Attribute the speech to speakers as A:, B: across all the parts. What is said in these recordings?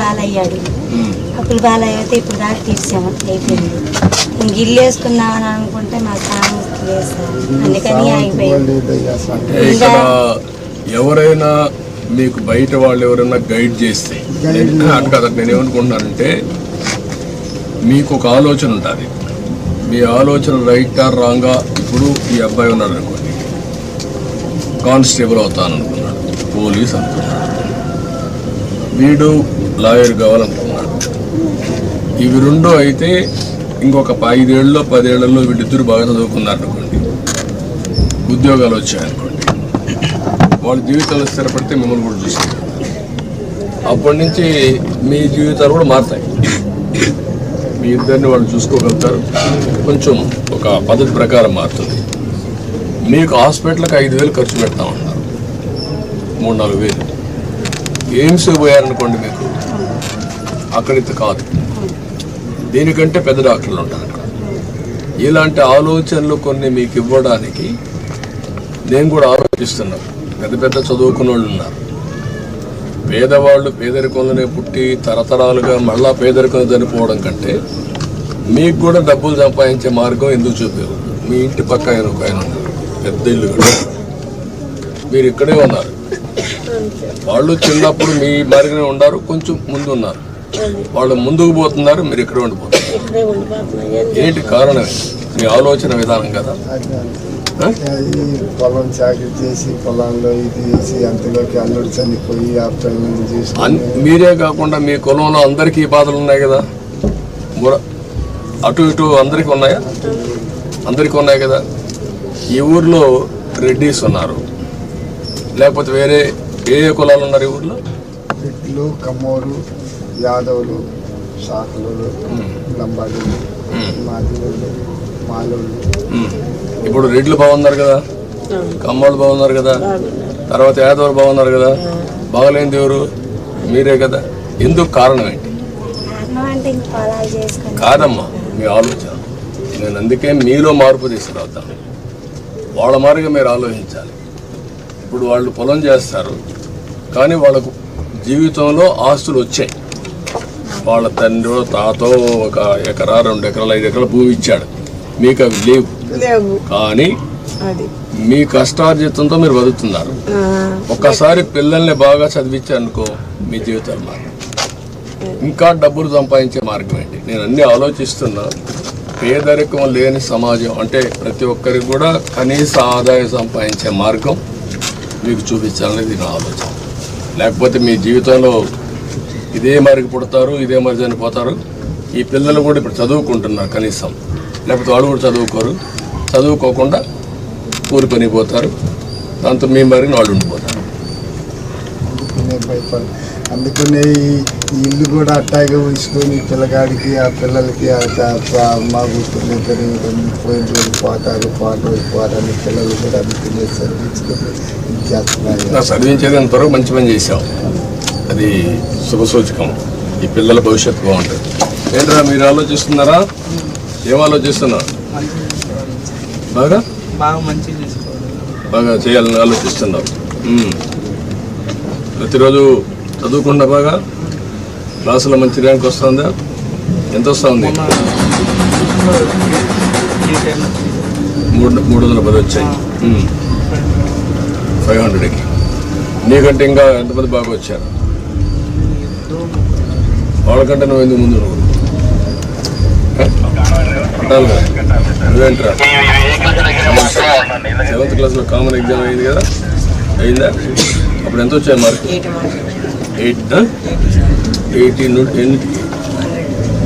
A: పాలయ్యాడు
B: ఉమ్.
A: అప్పులు పాలయ్యితే ఇప్పుడు దాకా తీర్చాము అయిపోయింది. ఇంక ఇల్లు వేసుకుందామని అనుకుంటే మా సార్ అందుకని ఆగిపోయింది
B: ఇక్కడ ఎవరైనా మీకు బయట వాళ్ళు ఎవరైనా గైడ్ చేస్తే నేను అటు కదా నేను ఏమనుకుంటున్నానంటే మీకు ఒక ఆలోచన ఉంటుంది మీ ఆలోచన రైట్ ఆర్ రాంగా ఇప్పుడు ఈ అబ్బాయి ఉన్నాడు అనుకోండి. కానిస్టేబుల్ అవుతాను అనుకున్నాడు పోలీస్ అనుకున్నాడు. వీడు లాయర్ కావాలనుకున్నాడు. ఇవి రెండో అయితే ఇంకొక ఐదేళ్ళలో పదేళ్ళలో వీళ్ళిద్దరు బాగా చదువుకున్నారు అనుకోండి ఉద్యోగాలు వచ్చాయనుకోండి. వాళ్ళ జీవితాలు స్థిరపడితే మిమ్మల్ని కూడా చూస్తారు. అప్పటి నుంచి మీ జీవితాలు కూడా మారుతాయి. మీ ఇద్దరిని వాళ్ళు చూసుకోగలుగుతారు. కొంచెం ఒక పద్ధతి ప్రకారం మారుతుంది. మీకు హాస్పిటల్కి ఐదు వేలు ఖర్చు పెడతామన్నారు మూడు నాలుగు వేలు. ఎయిమ్స్ పోయారనుకోండి మీకు? అక్కడితో కాదు. దీనికంటే పెద్ద డాక్టర్లు ఉంటారు అక్కడ. ఇలాంటి ఆలోచనలు కొన్ని మీకు ఇవ్వడానికి నేను కూడా ఆలోచిస్తున్నాను పెద్ద పెద్ద చదువుకున్న వాళ్ళు ఉన్నారు. పేదవాళ్ళు పేదరికంలోనే పుట్టి తరతరాలుగా మళ్ళా పేదరికం చనిపోవడం కంటే మీకు కూడా డబ్బులు సంపాదించే మార్గం ఎందుకు చూపారు? మీ ఇంటి పక్క ఆయన ఒక ఆయన ఉన్నారు. పెద్ద ఇల్లు కూడా. మీరు ఇక్కడే ఉన్నారు. వాళ్ళు చిన్నప్పుడు మీ మార్గనే ఉన్నారు కొంచెం ముందు ఉన్నారు. వాళ్ళు ముందుకు పోతున్నారు మీరు ఇక్కడే ఉండిపోతున్నారు ఏంటి కారణం? మీ ఆలోచన విధానం కదా.
C: పొలం చాకరీ చేసి పొలాల్లో ఇది చేసి అంతలోకి అల్లుడు చనిపోయి చూసి
B: మీరే కాకుండా మీ కులంలో అందరికీ ఈ బాధలు ఉన్నాయి కదా? ముర- అటు ఇటు అందరికీ ఉన్నాయా? అందరికీ ఉన్నాయి కదా. ఈ ఊర్లో రెడ్డిస్ ఉన్నారు. లేకపోతే వేరే ఏ ఏ కులాలు ఉన్నారు ఈ ఊర్లో?
C: పిట్లు కమ్మోరు యాదవులు శాఖలు లంబాడీలు మాదిగోళ్ళు మాలోళ్ళు.
B: ఇప్పుడు రెడ్లు బాగున్నారు కదా? కమ్మోళ్ళు బాగున్నారు కదా? తర్వాత యాదవులు బాగున్నారు కదా? బాగలేని ఎవరు? మీరే కదా. ఎందుకు కారణం ఏంటి?
A: కారణం అంటే ఇంక పొలాలు చేసుకుని
B: కాదమ్మా మీ ఆలోచన. నేను అందుకే మీలో మార్పు తీసుకురావుతాను వాళ్ళ మారిగా మీరు ఆలోచించాలి. ఇప్పుడు వాళ్ళు పొలం చేస్తారు కానీ వాళ్ళకు జీవితంలో ఆస్తులు వచ్చాయి. వాళ్ళ తండ్రి తాతో ఒక ఎకరా రెండు ఎకరాలు ఐదు ఎకరాల భూమి ఇచ్చాడు. మీకు అవి లేవు. కానీ మీ కష్టార్జితంతో మీరు బతుకుతున్నారు. ఒక్కసారి పిల్లల్ని బాగా చదివించారనుకో మీ జీవితాలు మారు ఇంకా డబ్బులు సంపాదించే మార్గం ఏంటి? నేను అన్ని ఆలోచిస్తున్నా. పేదరికం లేని సమాజం అంటే ప్రతి ఒక్కరికి కూడా కనీస ఆదాయం సంపాదించే మార్గం మీకు చూపించాలనేది నా ఆలోచన. లేకపోతే మీ జీవితంలో ఇదే మరికి పుడతారు ఇదే మరి చనిపోతారు. ఈ పిల్లలు కూడా ఇప్పుడు చదువుకుంటున్నారు కనీసం. లేకపోతే వాళ్ళు కూడా చదువుకోరు. చదువుకోకుండా కూలి పోతారు. దాంతో మీ మరిగిన వాళ్ళు ఉండిపోతారు.
C: అందుకనే ఈ ఇల్లు కూడా అట్టాగే ఉంచుకొని పిల్లగాడికి ఆ పిల్లలకి మా కూతుర్ని ఇద్దరు రోజు పోతారు పాటలు పోతారని పిల్లలు కూడా అందుకనే చదివించుకొని చేస్తున్నారు
B: నా చదివించేది అంతవరకు మంచి పని చేశాం అది శుభసూచకం ఈ పిల్లల భవిష్యత్తు బాగుంటుంది. ఏంట్రా మీరు ఆలోచిస్తున్నారా? ఏం ఆలోచిస్తున్నారు బాగా?
D: బాగా చూసుకోవాలి.
B: బాగా చేయాలని ఆలోచిస్తున్నారు. ప్రతిరోజు చదువుకున్నా బాగా. క్లాసులో మంచి ర్యాంక్ వస్తుందా? ఎంత వస్తుంది
D: ఈ టైం
B: మూడు మూడు వందల పది వచ్చాయి. ఫైవ్ హండ్రెడ్కి నీకంటే ఇంకా ఎంతమంది బాగా వచ్చారు? వాళ్ళకంటే నువ్వు ఎందుకు ముందు నువ్వు. నువ్వేంట్రా? సెవెంత్ క్లాస్లో కామన్ ఎగ్జామ్ అయింది కదా? అయిందా? అప్పుడు ఎంత వచ్చాయి మార్క్ ఎయిట్ ఎయిటీ ఎన్నిటికి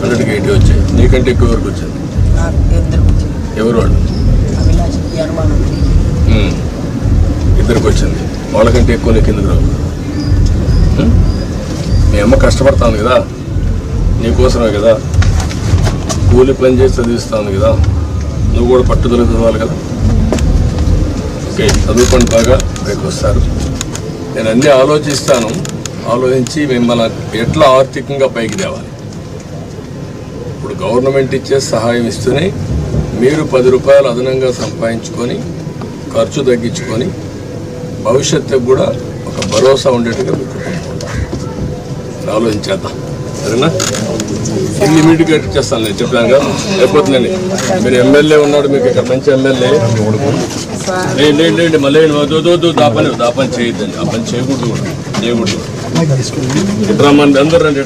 B: హండ్రెడ్కి ఎయిటీ వచ్చాయి. నీకంటే ఎక్కువ వరకు వచ్చాయి? ఎవరు వాళ్ళు. ఇద్దరికి వచ్చింది. వాళ్ళకంటే ఎక్కువ నీకు ఎందుకు రావు? మీ అమ్మ కష్టపడతాను కదా. నీకోసమే కదా. కూలి పని చేసి చదివిస్తాను కదా. నువ్వు కూడా పట్టుదల చదవాలి కదా. ఓకే చదువుకోండి బాగా. పైకి వస్తారు. నేను అన్నీ ఆలోచిస్తాను. ఆలోచించి మిమ్మల్ని ఎట్లా ఆర్థికంగా పైకి తేవాలి? ఇప్పుడు గవర్నమెంట్ ఇచ్చే సహాయం ఇస్తూనే మీరు పది రూపాయలు అదనంగా సంపాదించుకొని ఖర్చు తగ్గించుకొని భవిష్యత్తుకు కూడా ఒక భరోసా ఉండేట్టుగా మీకు. ఆలోచించేద్దాం. సరేనా? ఇల్లు ఇమీడియట్గా చేస్తాను నేను. చెప్పాను కదా. అయిపోతుందండి మీరు ఎమ్మెల్యే ఉన్నాడు మీకు ఇక్కడ మంచి ఎమ్మెల్యే. లేండి లేండి లేండి. మళ్ళీ వద్దు వద్దు, వద్దు. దా పని దా పని చేయొద్దండి. ఆ పని చేయకూడదు కూడా. చేయకూడదు అందరూ రండి,